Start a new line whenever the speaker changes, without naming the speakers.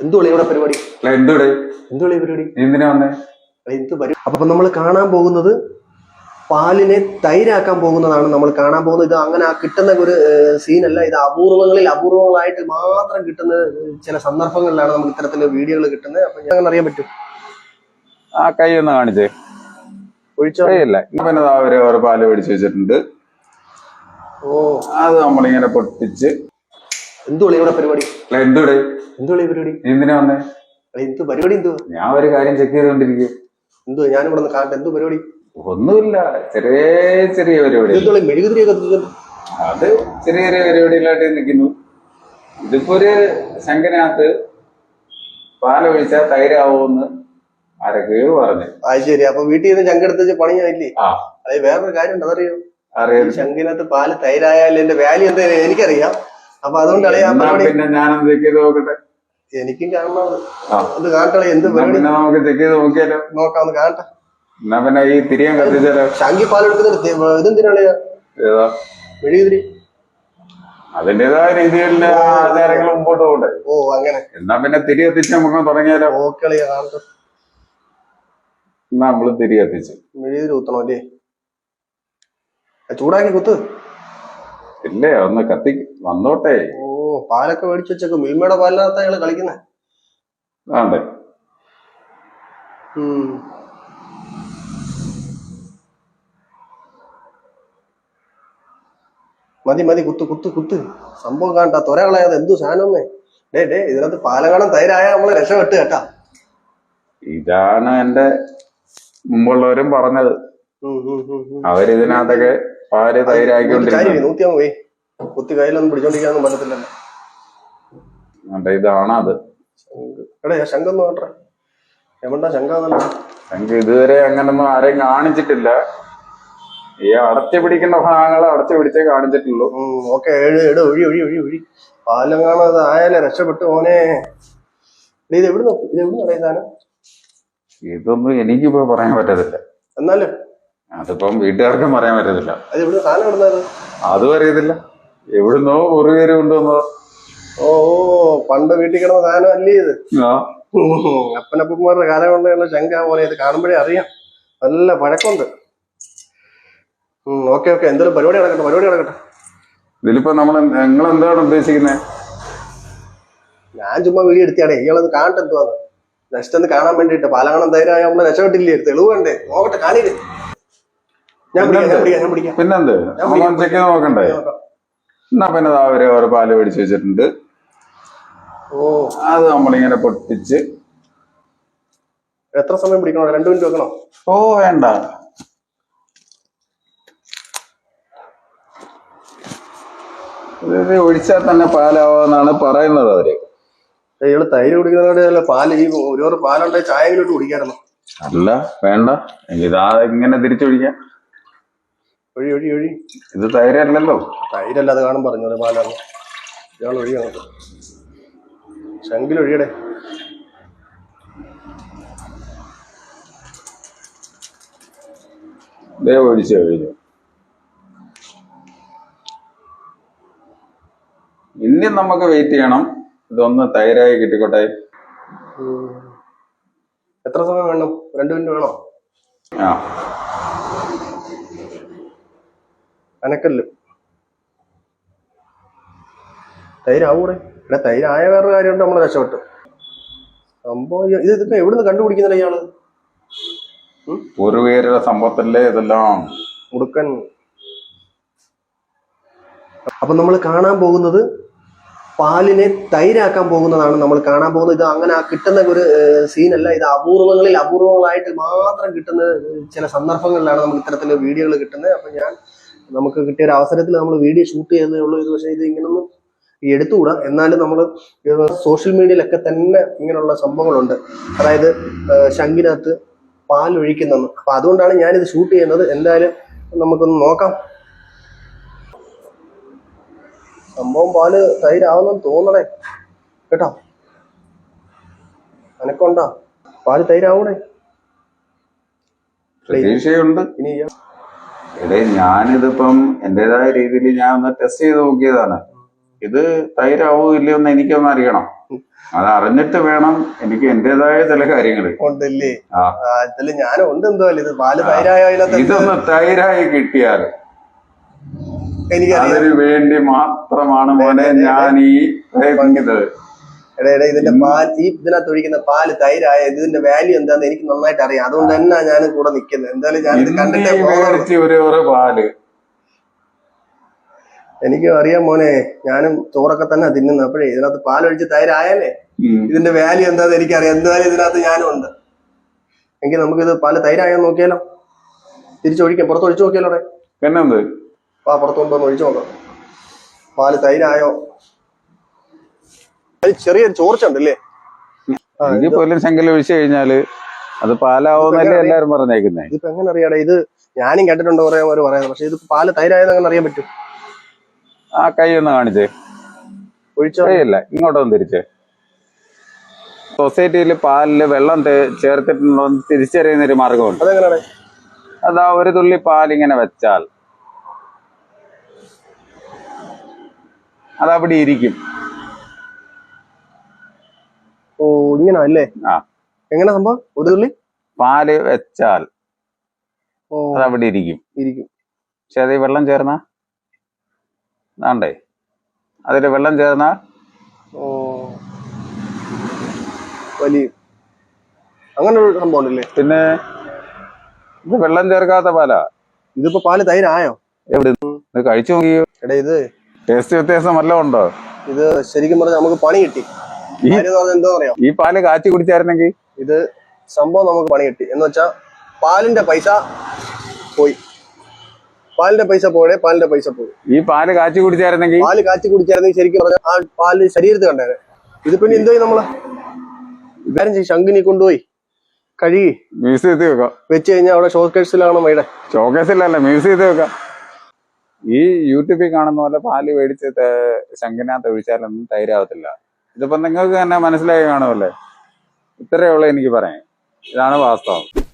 എന്തുള്ളി ഇവിടെ പരിപാടി? എന്തുള്ളി
എന്തിനാ വന്നേ?
എന്ത് പരിപാടി അപ്പൊ നമ്മൾ കാണാൻ പോകുന്നത് പാലിനെ തൈരാക്കാൻ പോകുന്നതാണ് നമ്മൾ കാണാൻ പോകുന്നത്. ഇത് അങ്ങനെ ആ കിട്ടുന്ന ഒരു സീനല്ല. ഇത് അപൂർവങ്ങളിൽ അപൂർവങ്ങളായിട്ട് മാത്രം കിട്ടുന്ന ചില സന്ദർഭങ്ങളിലാണ് നമുക്ക് ഇത്തരത്തിലുള്ള വീഡിയോകൾ കിട്ടുന്നത്. അപ്പൊ ഞാൻ അങ്ങനെ അറിയാൻ പറ്റും.
ആ കൈ ഒന്ന് കാണിച്ചേ.
ഒഴിച്ചോ?
കൈയല്ല. പിന്നെ പാൽ പിടിച്ചു വെച്ചിട്ടുണ്ട്.
ഓ.
അത് നമ്മളിങ്ങനെ പൊട്ടിച്ച്
എന്തുള്ളി ഇവിടെ പരിപാടി?
അല്ല എന്തുടെ
എന്തുള്ളി പരിപാടി?
എന്തിനാ വന്നേ?
എന്ത് പരിപാടി എന്തു
ഞാൻ ഒരു കാര്യം ചെക്ക് ചെയ്തോണ്ടിരിക്കും
എന്തു ഞാനിവിടെ നിന്ന് കാണട്ടെ എന്ത് പരിപാടി?
ഒന്നുമില്ല ചെറിയ ചെറിയ പരിപാടി.
എന്തുള്ളി മെഴുകുതിരിയൊക്കെ കത്തിച്ചിട്ടുണ്ട്.
അത് ചെറിയ ചെറിയ പരിപാടികളായിട്ട് നിൽക്കുന്നു. ഇതിപ്പോ ഒരു ശങ്കനകത്ത് പാലൊഴിച്ചാൽ തൈരാവോന്ന് ആരൊക്കെയോ പറഞ്ഞു.
അത് ശരി അപ്പൊ വീട്ടിൽ നിന്ന് ശങ്കെടുത്ത് പണിയായില്ലേ?
അതായത്
അതെ വേറൊരു കാര്യം ഉണ്ടോ അതറിയോ?
അറിയാം.
ശങ്കിനകത്ത് പാൽ തൈരായാലും എന്റെ വാല്യൂ എന്താ എനിക്കറിയാം. അപ്പൊ അതുകൊണ്ടാണ് ഞാൻ
എന്നാ പിന്നെ ഞാനൊന്ന് ചെക്ക് ചെയ്ത് നോക്കട്ടെ?
എനിക്കും കാണണം അത്.
ആ.
അത് കാണട്ടെ എന്ത്
എന്നാ
പരിപാടി?
പിന്നെ നമുക്ക് ചെക്ക് ചെയ്ത് നോക്കിയാലോ?
നോക്കാം ഒന്ന് കാണട്ടെ.
എന്നാ പിന്നെ ഈ തിരിയാൻ കത്തിച്ചാലോ?
ശാങ്കി പാൽ എടുക്കുന്നുണ്ട് ഇതെന്തിനാണ്?
ഏതാ?
മെഴുകുതിരി.
അതിന്റേതായ രീതിയിൽ ആചാരങ്ങൾ മുമ്പോട്ട് പോകണ്ടേ?
ഓ അങ്ങനെ.
എന്നാ പിന്നെ തിരി കത്തിച്ച് നമുക്ക് തുടങ്ങിയാലോ?
ഓക്കളിയാ കാണട്ടെ
എന്നാ നമ്മൾ തിരി കത്തിച്ച്.
മെഴുകുതിരി കുത്തണം അല്ലേ? ആ, ചൂടാക്കി കുത്ത്.
ഇല്ലേ? ഒന്ന് കത്തി വന്നോട്ടെ.
ഓ പാലൊക്കെ മേടിച്ചു വെച്ചേക്ക്. മിൽമയുടെ പാലിനകത്താ അയാൾ കളിക്കുന്നേ. ഉം. മതി മതി കുത്ത് കുത്ത് കുത്ത്. സംഭവം കാണട്ടാ തൊര കളയാതെ എന്തു സാധനമേ ഡേ ഡേ ഇതിനകത്ത് പാലകാണം തൈരായ നമ്മളെ രക്ഷപ്പെട്ട് കേട്ടാ.
ഇതാണ് എന്റെ മുമ്പുള്ളവരും പറഞ്ഞത്. അവരിതിനകത്തൊക്കെ
കാര്യം
തൈരാക്കിക്കൊണ്ടിരിക്കുന്നു
നൂറ്റിയാ പോയി. കുത്തി കയ്യിലൊന്നും പിടിച്ചോണ്ടിരിക്കാനൊന്നും പറ്റത്തില്ലല്ലോ.
എന്നിട്ട് ഇതാണ് അത്.
എടാ ഞാൻ ശങ്കൊന്നും കേട്ടെ എമണ്ട ശങ്കാന്നല്ല
എനിക്ക് ഇതുവരെ അങ്ങനൊന്നും ആരെയും കാണിച്ചിട്ടില്ല. ഈ അടച്ചു പിടിക്കുന്ന ഭാഗങ്ങൾ അടച്ചു പിടിച്ചേ കാണിച്ചിട്ടുള്ളൂ.
ഓക്കെ ഏഴ് എട് ഒഴി ഒഴി ഒഴി ഒഴി. പാലം അത് ആയാലേ രക്ഷപ്പെട്ടു മോനെ. ഇത് എവിടെ നോക്കും ഇത് എവിടെ അറിയാം സാധനം?
ഇതൊന്നും എനിക്കിപ്പോ പറയാൻ പറ്റത്തില്ല.
എന്നാലും
അതിപ്പം വീട്ടുകാർക്കും പറയാൻ പറ്റത്തില്ല.
അത്
അറിയത്തില്ല. എവിടുന്നോ കുറുകേര് കൊണ്ടുവന്നോ
ഓ പണ്ട് വീട്ടിൽ കിടന്ന സാധനം അല്ലേ ഇത്? അപ്പനപ്പന്മാരുടെ കാലം കൊണ്ടുള്ള ശങ്ക പോലെ ഇത് കാണുമ്പോഴേ അറിയാം. നല്ല പഴക്കമുണ്ട്. ഓക്കെ ഓക്കെ എന്തൊരു പരിപാടി നടക്കട്ടെ പരിപാടി നടക്കട്ടെ.
ഇതിലിപ്പോ നമ്മൾ നിങ്ങൾ എന്താണ് ഉദ്ദേശിക്കുന്നത്
ഞാൻ ചുമ്മാ വീഡിയോ എടുത്തിയാണ് ഇയാളത് കാണട്ടെ എന്തുവാന്ന്. നെക്സ്റ്റ് ഒന്ന് കാണാൻ വേണ്ടിട്ട് പാലങ്ങണം ധൈര്യമായ നമ്മളെ രക്ഷപ്പെട്ടില്ലേ? തെളിവ് വേണ്ടേ നോക്കട്ടെ കാണില്ലേ ഞാൻ പിടിക്കാം ഞാൻ പിടിക്കാം ഞാൻ പിടിക്കാം
പിന്നെന്ത്? ചെക്ക് ചെയ്ത് നോക്കണ്ടേ?
നോക്കാം.
എന്നാ പിന്നെ ഒരു ഒരു പാൽ പിടിച്ചു വെച്ചിട്ടുണ്ട്.
ഓ.
അത് നമ്മളിങ്ങനെ പൊട്ടിച്ച്
എത്ര സമയം പിടിക്കണോ? രണ്ടു മിനിറ്റ് വെക്കണോ?
ഓ വേണ്ട. ഇത് ഒഴിച്ചാൽ തന്നെ പാലാവാന്നാണ് പറയുന്നത് അവർ.
ഇയാൾ തൈര് കുടിക്കുന്നതോടെ അല്ല പാൽ ഈ ഓരോ പാലുണ്ടെങ്കിൽ ചായയിലോട്ട് കുടിക്കാറുള്ളൂ
അല്ല വേണ്ട. ഇതാ ഇങ്ങനെ തിരിച്ചൊഴിക്കാം.
ഒഴി ഒഴി ഒഴി.
ഇത് തൈരല്ലല്ലോ.
തൈരല്ല അത് കാണും പറഞ്ഞു പാലാണ് ഇയാൾ ഒഴി അങ്ങോട്ട് ശങ്കിൽ ഒഴിയടേ.
ദേ ഒഴിച്ച് കഴിഞ്ഞു. ഇനി നമുക്ക് വെയിറ്റ് ചെയ്യണം. ഇതൊന്ന് തൈരായി കിട്ടിക്കോട്ടെ.
എത്ര സമയം വേണം? രണ്ടു മിനിറ്റ് വേണോ?
ആ.
അനക്കല്ല്. തൈരാവൂടെ? ഇവിടെ തൈരായ വേറൊരു കാര്യമുണ്ട് നമ്മളെ രക്ഷപ്പെട്ടു സംഭവം ഇത് ഇതൊക്കെ എവിടുന്ന് കണ്ടുപിടിക്കുന്നില്ല ഇയാൾ?
പൂർവീകരുടെ സംഭവത്തല്ലേ ഇതെല്ലാം?
മുടുക്കൻ. അപ്പൊ നമ്മൾ കാണാൻ പോകുന്നത് പാലിനെ തൈരാക്കാൻ പോകുന്നതാണ് നമ്മൾ കാണാൻ പോകുന്നത്. ഇത് അങ്ങനെ ആ കിട്ടുന്ന ഒരു സീനല്ല. ഇത് അപൂർവങ്ങളിൽ അപൂർവങ്ങളായിട്ട് മാത്രം കിട്ടുന്ന ചില സന്ദർഭങ്ങളിലാണ് നമുക്ക് ഇത്തരത്തിലുള്ള വീഡിയോകൾ കിട്ടുന്നത്. അപ്പൊ ഞാൻ നമുക്ക് കിട്ടിയ ഒരു അവസരത്തിൽ നമ്മൾ വീഡിയോ ഷൂട്ട് ചെയ്യുന്നേ ഉള്ളൂ. ഇത് പക്ഷേ ഇത് ഇങ്ങനൊന്നും എടുത്തുകൂടാ. എന്നാലും നമ്മൾ സോഷ്യൽ മീഡിയയിലൊക്കെ തന്നെ ഇങ്ങനെയുള്ള സംഭവങ്ങളുണ്ട്. അതായത് ശങ്കിനകത്ത് ഒഴിക്കുന്നെന്ന് അപ്പൊ അതുകൊണ്ടാണ് ഞാനിത് ഷൂട്ട് ചെയ്യുന്നത്. എന്തായാലും നമുക്കൊന്ന് നോക്കാം. സംഭവം പാൽ തൈരാവുന്നെന്ന് തോന്നണേ. കേട്ടോ? അനക്കൊണ്ടാ? പാൽ തൈരാവണേ
പ്രതീക്ഷയുണ്ട്.
ഇനി ഇയാ-
എടേ ഞാനിതിപ്പം എന്റേതായ രീതിയിൽ ഞാൻ ഒന്ന് ടെസ്റ്റ് ചെയ്ത് നോക്കിയതാണ്. ഇത് തൈരാവോ ഇല്ലയോ എന്ന് എനിക്കൊന്ന് അറിയണം. അത് അറിഞ്ഞിട്ട് വേണം എനിക്ക് എന്റേതായ ചില കാര്യങ്ങൾ
ഉണ്ടല്ലേ?
ആ.
ഉണ്ട് എന്തോ ഇത് പാൽ തൈരായ
ഇതൊന്ന് തൈരായി കിട്ടിയാൽ
അതിനു
അതിന് വേണ്ടി മാത്രമാണ് മോനെ ഞാൻ ഈ പ്രയത്നിക്കുന്നത്
എടാ എടാ ഇതിന്റെ പാൽ ഈ ഇതിനകത്ത് ഒഴിക്കുന്ന പാൽ തൈരായ ഇതിന്റെ വാല്യൂ എന്താന്ന് എനിക്ക് നന്നായിട്ട് അറിയാം. അതുകൊണ്ട് തന്നെ ഞാൻ കൂടെ നിൽക്കുന്നത്. എന്തായാലും ഞാൻ ഇത് കണ്ടിട്ടേ
പാൽ.
എനിക്കും അറിയാം മോനെ ഞാനും ചോറൊക്കെ തന്നെ തിന്നുന്നു. അപ്പോഴേ ഇതിനകത്ത് പാലൊഴിച്ച് തൈരായാലേ. ഇതിന്റെ വാല്യൂ എന്താന്ന് എനിക്കറിയാം. എന്തായാലും ഇതിനകത്ത് ഞാനും ഉണ്ട്. എങ്കിൽ നമുക്കിത് പാൽ തൈരായോ നോക്കിയാലോ? തിരിച്ചൊഴിക്കാം. പുറത്ത് ഒഴിച്ചു നോക്കിയാലോ അവിടെ
പിന്നെന്ത്?
ആ പുറത്ത് കൊണ്ടുവന്ന് ഒഴിച്ചു നോക്കാം. പാൽ തൈരായോ? ചെറിയൊരു ചോർച്ച ഉണ്ടല്ലേ
എനിക്ക് പോലും ശങ്കൽ ഒഴിച്ചു കഴിഞ്ഞാൽ അത് പാലാവുന്നല്ലേ എല്ലാരും പറഞ്ഞേക്കുന്നേ.
ഇതിപ്പോ എങ്ങനെ അറിയാടാ ഇത് ഞാനും കേട്ടിട്ടുണ്ട് കുറെ പേര് പറയുന്നത് പക്ഷെ ഇത് പാൽ തൈരായത് അങ്ങനെ അറിയാൻ പറ്റും?
ആ കൈ ഒന്ന് കാണിച്ചേ.
ഒഴിച്ചോ?
കൈയല്ല ഇങ്ങോട്ടൊന്ന് തിരിച്ചേ. സൊസൈറ്റിയിൽ പാലിൽ വെള്ളം ചേർത്തിട്ടുണ്ടോ എന്ന് തിരിച്ചറിയുന്ന ഒരു മാർഗമുണ്ട്.
അതെങ്ങനെയാണ്?
അതാ ഒരു തുള്ളി പാൽ ഇങ്ങനെ വെച്ചാൽ. അതവിടെ ഇരിക്കും.
ഓ ഇങ്ങനെ അല്ലേ
ആ.
എങ്ങനെ സംഭവം? ഒരു തുള്ളി?
പാൽ വെച്ചാൽ
ഓ.
അതവിടെ ഇരിക്കും.
ഇരിക്കും.
പക്ഷെ അത് ഈ വെള്ളം ചേർന്ന? അതിൽ അതിൽ വെള്ളം ചേർന്ന?
ഓ. വലിയ അങ്ങനെ ഒരു സംഭവം ഉണ്ടല്ലേ
പിന്നെ ഇത് വെള്ളം ചേർക്കാത്ത പാലാ.
ഇതിപ്പോ പാൽ തൈരായോ?
എവിടെ? ഇത് കഴിച്ചു നോക്കിയോ.
എടാ ഇത്
ടേസ്റ്റ് വ്യത്യാസം വല്ലതും ഉണ്ടോ?
ഇത് ശരിക്കും പറഞ്ഞാൽ നമുക്ക് പണി കിട്ടി.
ഈ-
കാര്യം എന്ന് എന്താ പറയാ
ഈ പാൽ കാച്ചി കുടിച്ചായിരുന്നെങ്കിൽ
ഇത് സംഭവം നമുക്ക് പണി കിട്ടി. എന്ന് വെച്ചാ പാലിന്റെ പൈസ പോയി. പാലിന്റെ പൈസ പോയേ പാലിന്റെ പൈസ പോയി.
ഈ പാൽ കാച്ചി കുടിച്ചായിരുന്നെങ്കിൽ
പാൽ കാച്ചി കുടിച്ചായിരുന്നെങ്കിൽ ശരിക്കും പറഞ്ഞാൽ ആ പാൽ ശരീരത്തിൽ കണ്ടേനെ ഇത് പിന്നെ എന്തോ നമ്മൾ? കാര്യം ചെയ്യും ശങ്കിനി കൊണ്ടുപോയി. കഴുകി
മ്യൂസിയത്തിൽ വെക്കാം.
വെച്ച് കഴിഞ്ഞാൽ അവിടെ ഷോക്കേഴ്സിലാണ് മൈടെ?
ഷോക്കേസിലല്ല മ്യൂസിയത്തിൽ വെക്കാം. ഈ യൂട്യൂബിൽ കാണുന്ന പോലെ പാൽ മേടിച്ച് ശംഖിനകത്ത് ഒഴിച്ചാലൊന്നും തൈരാവത്തില്ല. ഇതിപ്പോ നിങ്ങൾക്ക് തന്നെ മനസ്സിലായി കാണുമല്ലേ? ഇത്രയേ ഉള്ളൂ എനിക്ക് പറയാൻ. ഇതാണ് വാസ്തവം.